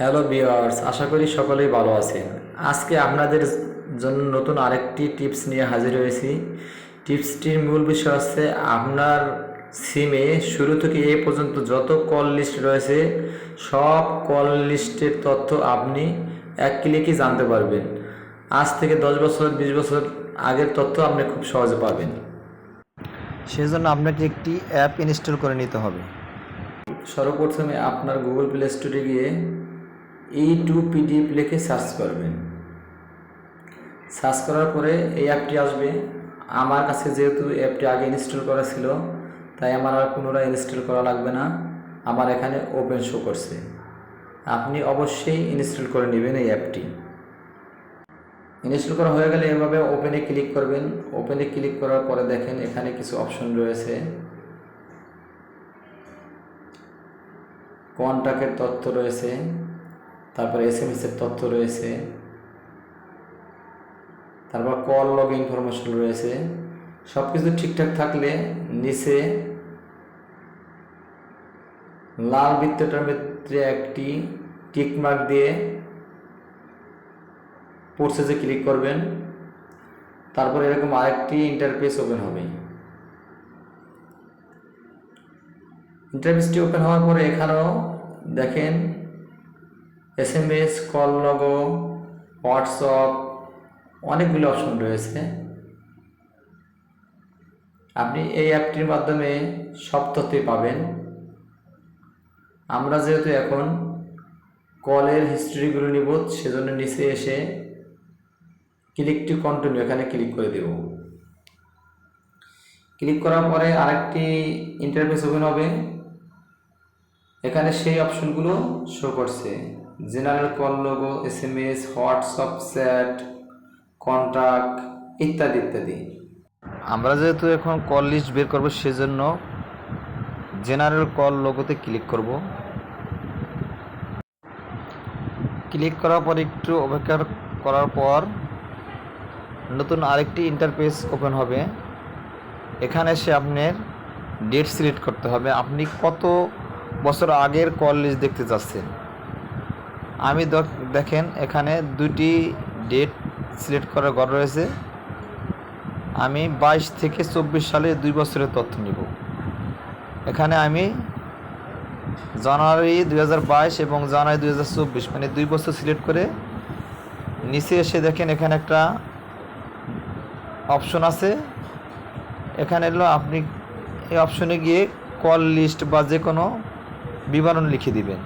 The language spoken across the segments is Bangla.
হ্যালো ভিউয়ার্স, আশা করি সকলেই ভালো আছেন। আজকে আপনাদের জন্য নতুন আরেকটি টিপস নিয়ে হাজির হয়েছি। টিপসটির মূল বিষয় হচ্ছে আপনার সিমে শুরু থেকে এ পর্যন্ত যত কল লিস্ট রয়েছে, সব কল লিস্টের তথ্য আপনি এক ক্লিকই জানতে পারবেন। আজ থেকে দশ বছর, বিশ বছর আগের তথ্য আপনি খুব সহজে পাবেন। সেজন্য আপনাকে একটি অ্যাপ ইনস্টল করে নিতে হবে। সর্বপ্রথমে আপনার গুগল প্লে স্টোরে গিয়ে ই টু পিডিএফ লিখে সার্চ করবেন। সার্চ করার পরে এই অ্যাপটি আসবে। আমার কাছে যেহেতু অ্যাপটি আগে ইনস্টল করা ছিল, তাই আমার আর পুনরায় ইনস্টল করা লাগবে না। আমার এখানে ওপেন শো করছে। আপনি অবশ্যই ইনস্টল করে নেবেন এই অ্যাপটি ইনস্টল করা হয়ে গেলে এভাবে ওপেনে ক্লিক করবেন। ওপেনে ক্লিক করার পরে দেখেন এখানে কিছু অপশন রয়েছে। কন্ট্যাক্টের তথ্য রয়েছে। তারপর এস এম এর তথ্য রয়েছে। তারপর কল লগ ইনফরমেশন রয়েছে। সব কিছু ঠিকঠাক থাকলে নিচে লাল বৃত্তটার ভিতরে একটি টিক মার্ক দিয়ে প্রসেসে ক্লিক করবেন। তারপর এরকম আরেকটি ইন্টারফেস ওপেন হবে। ইন্টারফেসটি ওপেন হওয়ার পরে এখানেও দেখেন S M S call log WhatsApp অনেকগুলো অপশন রয়েছে। আপনি এই অ্যাপটির মাধ্যমে সব তথ্যই পাবেন। আমরা যেহেতু এখন কলের হিস্ট্রিগুলো নিব, সেজন্য নিচে এসে ক্লিক টু কন্টিনিউ এখানে ক্লিক করে দেব। ক্লিক করার পরে আরেকটি ইন্টারফেস ওপেন হবে। এখানে সেই অপশনগুলো শো করছে। General call log S M S WhatsApp chat contact ইত্যাদি ইত্যাদি। আমরা যেহেতু এখন কল লিস্ট বের করব সেজন্য জেনারেল কল লোগোতে ক্লিক করব। ক্লিক করার পর একটু অপেক্ষা করার পর নতুন আরেকটি ইন্টারফেস ওপেন হবে। এখানে এসে আপনার ডেট সিলেক্ট করতে হবে। আপনি কত বছর আগের কল লিস্ট দেখতে চাচ্ছেন। আমি দেখেন, এখানে দুটি ডেট সিলেক্ট করার ঘর রয়েছে। আমি বাইশ থেকে চব্বিশ সালে দুই বছরের তথ্য নিব। এখানে আমি জানুয়ারি দু হাজার বাইশ এবং জানুয়ারি দুই হাজার চব্বিশ মানে দুই বছর সিলেক্ট করে নিচে এসে দেখেন, এখানে একটা অপশন আছে। এখানে এলো আপনি এই অপশনে গিয়ে কল লিস্ট বা যে কোনো বিবরণ লিখে দিবেন।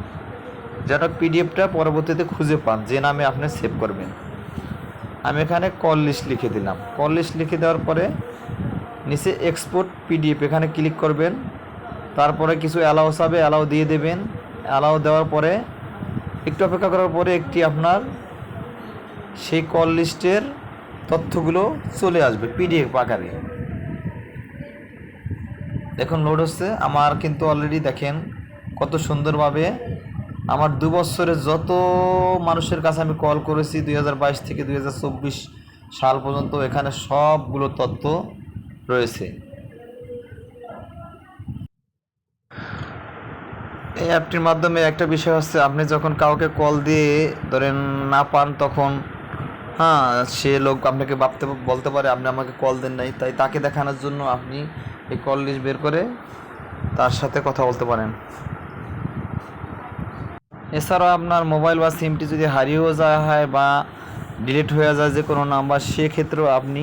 যেন পিডিএফটা পরবর্তীতে খুঁজে পান যে নামে আপনি সেভ করবেন। আমি এখানে কল লিস্ট লিখে দিলাম। কল লিস্ট লিখে দেওয়ার পরে নিচে এক্সপোর্ট পিডিএফ এখানে ক্লিক করবেন। তারপরে কিছু অ্যালাউ চাবে অ্যালাউ দিয়ে দেবেন। অ্যালাউ দেওয়ার পরে একটু অপেক্ষা করার পরে একটি আপনার সেই কল লিস্টের তথ্যগুলো চলে আসবে পিডিএফ আকারে। দেখুন লোড হচ্ছে। আমার কিন্তু অলরেডি দেখেন কত সুন্দরভাবে আমার দু বছরে যত মানুষের কাছে আমি কল করেছি, দুই হাজার বাইশ থেকে দুই হাজার চব্বিশ সাল পর্যন্ত এখানে সবগুলো তথ্য রয়েছে। এই অ্যাপটির মাধ্যমে একটা বিষয় হচ্ছে, আপনি যখন কাউকে কল দিয়ে ধরেন না পান তখন হ্যাঁ সে লোক আপনাকে ভাবতে, বলতে পারে, আপনি আমাকে কল দেন নাই। তাই তাকে দেখানোর জন্য আপনি এই কল লিস্ট বের করে তার সাথে কথা বলতে পারেন। এছাড়াও আপনার মোবাইল বা সিমটি যদি হারিয়েও যাওয়া হয় বা ডিলিট হয়ে যায় যে কোনো নাম্বার, সেক্ষেত্রেও আপনি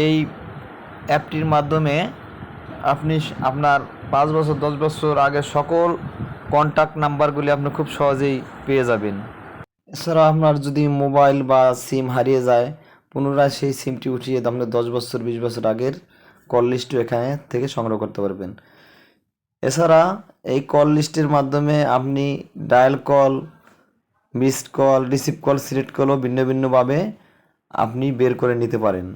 এই অ্যাপটির মাধ্যমে আপনি আপনার পাঁচ বছর, দশ বছর আগে সকল কন্ট্যাক্ট নাম্বারগুলি আপনি খুব সহজেই পেয়ে যাবেন। এছাড়া আপনার যদি মোবাইল বা সিম হারিয়ে যায়, পুনরায় সেই সিমটি উঠিয়ে আপনি দশ বছর, বিশ বছর আগের কল লিস্টও এখানে থেকে সংগ্রহ করতে পারবেন। এছাড়া এই কল লিস্টের মাধ্যমে আপনি dial call missed call receive call select কলও ভিন্ন ভিন্নভাবে আপনি বের করে নিতে পারেন।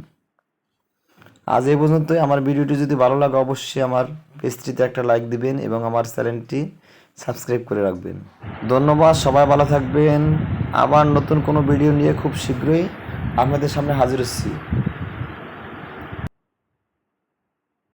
আজ এই পর্যন্তই। আমার ভিডিওটি যদি ভালো লাগে অবশ্যই আমার পেজটিতে একটা লাইক দিবেন এবং আমার চ্যানেলটি সাবস্ক্রাইব করে রাখবেন। ধন্যবাদ, সবাই ভালো থাকবেন। আবার নতুন কোনো ভিডিও নিয়ে খুব শীঘ্রই আপনাদের সামনে হাজির হচ্ছি।